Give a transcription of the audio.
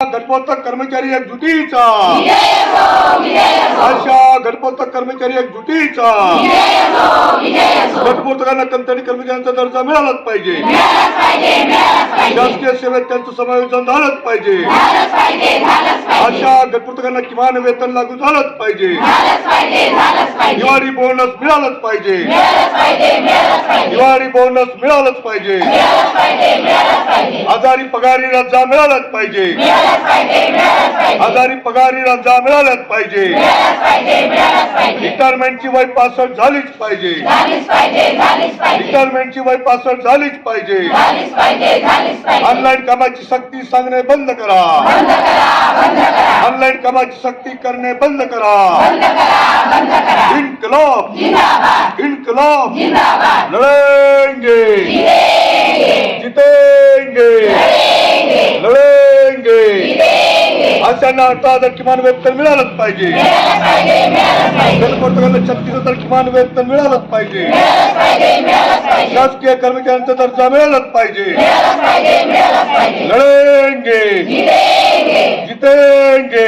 घटपोत्तर कर्मचारी एक जुटीचा अशा घटपोत्तर कर्मचारी एक जुटीचा घटपोत्तरांना कंत्राटी कर्मचाऱ्यांचा दर्जा मिळालाच पाहिजे. शासकीय सेवेत त्यांचं समायोजन झालंच पाहिजे. अशा घटपुस्तकांना किमान वेतन लागू झालंच पाहिजे. दिवाळी बोनस मिळालंच पाहिजे. दिवाळी बोनस मिळालंच पाहिजे. आजारी पगारी रजा मिळालंच पाहिजे आजारी पगारी रजा मिळाल्याच पाहिजे. रिटायरमेंटची वय पासष्ट झालीच पाहिजे. रिटायरमेंटची वय पासष्ट झालीच पाहिजे. ऑनलाईन कामाची सक्ती सांगणे बंद करा. समाज शक्ती करणे बंद करा। इनकलाब इनकलाब लढेंगे जितेंगे। लढेंगे अशांना अठरा हजार किमान वेतन मिळालंच पाहिजे। कर्मचाऱ्यांना छत्तीस हजार किमान वेतन मिळालंच पाहिजे। शासकीय कर्मचाऱ्यांचा दर्जा मिळालाच पाहिजे। लढेंगे जितेंगे।